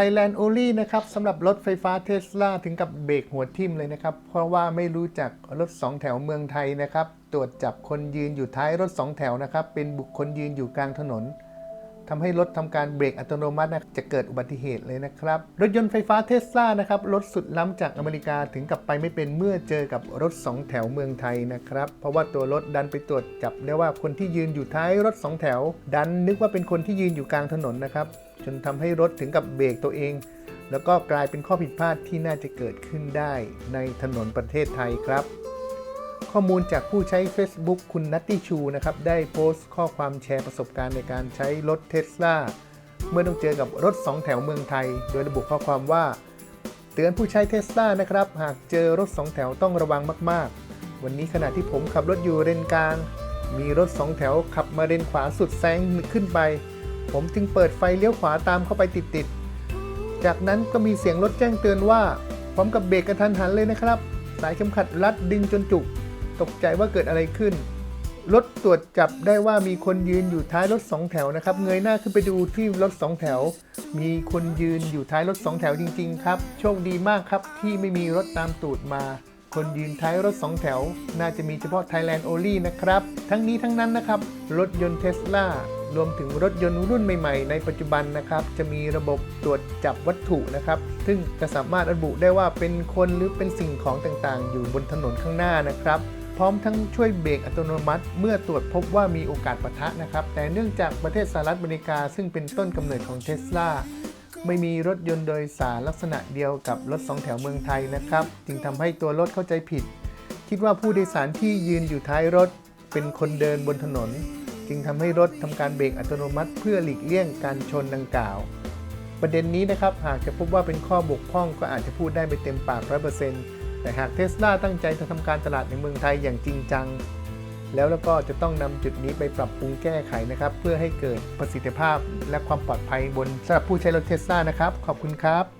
Thailand Only นะครับสำหรับรถไฟฟ้าเทสลาถึงกับเบรกหัวทิ่มเลยนะครับ เพราะว่าไม่รู้จักรถ 2 แถวเมืองไทยนะครับ ตรวจจับคนยืนอยู่ท้ายรถ 2 แถวนะครับ เป็นบุคคลยืนอยู่กลางถนน ทำให้รถทำการเบรกอัตโนมัตินะจะเกิดอุบัติเหตุเลยนะครับ รถยนต์ไฟฟ้าเทสลานะครับรถสุดล้ำจากอเมริกาถึงกับไปไม่เป็นเมื่อเจอกับรถ 2 แถวเมืองไทยนะครับ เพราะว่าตัวรถดันไปตรวจจับได้ว่าคนที่ยืนอยู่ท้ายรถ 2 แถว ดันนึกว่าเป็นคนที่ยืนอยู่กลางถนนนะครับจนทำให้รถถึงกับเบรกตัวเอง แล้วก็กลายเป็นข้อผิดพลาดที่น่าจะเกิดขึ้นได้ในถนนประเทศไทยครับ ข้อมูลจากผู้ใช้ Facebook คุณนัตตี้ชูนะครับ ได้โพสต์ข้อความแชร์ประสบการณ์ในการใช้รถเทสลาเมื่อต้องเจอกับรถ 2 แถวเมืองไทย โดยระบุข้อความว่า เตือนผู้ใช้เทสลานะครับ หากเจอรถ 2 แถวต้องระวังมาก ๆ วันนี้ขณะที่ผมขับรถอยู่เลนกลาง มีรถ 2 แถวขับมาเลนขวาสุดแซงขึ้นไป ผมจึงเปิดไฟเลี้ยวขวาตามเข้าไปติด ๆ จากนั้นก็มีเสียงรถแจ้งเตือนว่าพร้อมกับเบรกกระทันหันเลยนะครับ สายเข็มขัดรัดดึงจนจุก ตกใจว่าเกิดอะไรขึ้น รถตรวจจับได้ว่ามีคนยืนอยู่ท้ายรถ2แถวนะครับ เงยหน้าขึ้นไปดูที่รถ2แถว มีคนยืนอยู่ท้ายรถ2แถวจริง ๆ ครับ โชคดีมากครับที่ไม่มีรถตามตูดมาคนยืนท้ายรถ2แถว น่าจะมีเฉพาะ Thailand Only นะครับ ทั้งนี้ทั้งนั้นนะครับ รถยนต์เทสลารวมถึงรถยนต์รุ่นใหม่ๆ ในปัจจุบันนะครับ จะมีระบบตรวจจับวัตถุนะครับ ซึ่งจะสามารถระบุได้ว่าเป็นคนหรือเป็นสิ่งของต่างๆ อยู่บนถนนข้างหน้านะครับ พร้อมทั้งช่วยเบรกอัตโนมัติ เมื่อตรวจพบว่ามีโอกาสปะทะนะครับ แต่เนื่องจากประเทศสหรัฐอเมริกา ซึ่งเป็นต้นกำเนิดของเทสลาไม่มีรถยนต์โดยสารลักษณะเดียวกับรถสองแถวเมืองไทยนะครับ จึงทำให้ตัวรถเข้าใจผิด คิดว่าผู้โดยสารที่ยืนอยู่ท้ายรถเป็นคนเดินบนถนน จึงทำให้รถทำการเบรกอัตโนมัติ เพื่อหลีกเลี่ยงการชนดังกล่าว ประเด็นนี้นะครับหากจะพบว่าเป็นข้อบกพร่องก็อาจจะพูดได้ไม่เต็มปาก100% แต่หากเทสลาตั้งใจจะทำการตลาดในเมืองไทยอย่างจริงจัง แล้วแล้วก็จะต้องนำจุดนี้ไปปรับปรุงแก้ไขนะครับ เพื่อให้เกิดประสิทธิภาพและความปลอดภัยบนสำหรับผู้ใช้รถเทสลานะครับ ขอบคุณครับ